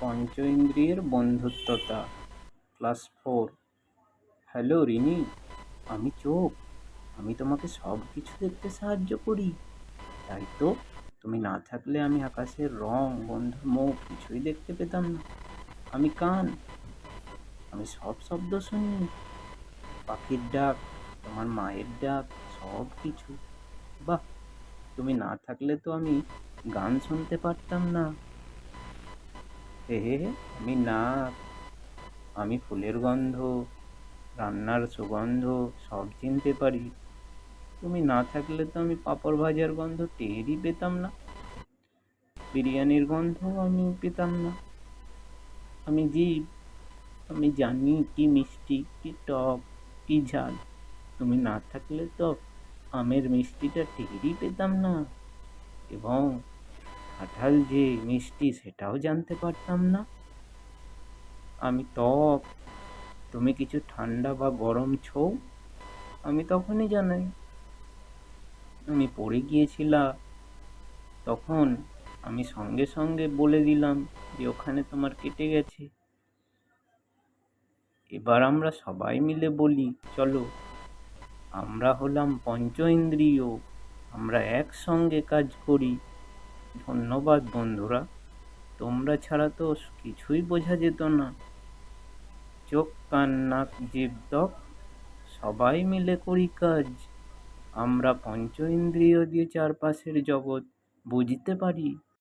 পঞ্চ ইন্দ্রিয়ের বন্ধুত্বতা। Class four. Hello, Rini. আমি চোখ। আমি তোমাকে সব কিছু দেখতে সাহায্য করি। তাই তো? তুমি না থাকলে আমি আকাশের রং বন্ধুর মুখ কিছুই দেখতে পেতাম না। আমি কান। আমি সব শব্দ শুনি। পাখির ডাক, তোমার মায়ের ডাক সব কিছু বাহ! তুমি না থাকলে তো আমি গান শুনতে পারতাম না। হে আমি নাক আমি ফুলের গন্ধ, রান্নার সুগন্ধ, সব চিনতে পারি। তুমি না থাকলে তো আমি পাঁপড় ভাজার গন্ধ টেরই পেতাম না। বিরিয়ানির গন্ধ আমি পেতাম না। আমি জীব, আমি জানি কি মিষ্টি, কি টক, কি ঝাল। তুমি না থাকলে তো আমের মিষ্টিটা টেরই পেতাম না। এবং কাঁঠাল যে মিষ্টি সেটাও জানতে পারতাম না। আমি ত্বক তুমি কিছু ঠান্ডা বা গরম ছৌ? আমি তখনই জানাই। আমি পড়ে গিয়েছিলাম তখন আমি সঙ্গে সঙ্গে বলে দিলাম যে ওখানে তোমার কেটে গেছে। এবার আমরা সবাই মিলে বলি, চলো, আমরা হলাম পঞ্চ ইন্দ্রিয়, আমরা একসঙ্গে কাজ করি। ধন্যবাদ বন্ধুরা। তোমরা ছাড়া তো কিছুই বোঝা যেত না। চোখ, কান, নাক জীব দপ সবাই মিলে করি কাজ। আমরা পঞ্চ ইন্দ্রিয় দিয়ে চারপাশের জগৎ বুঝতে পারি।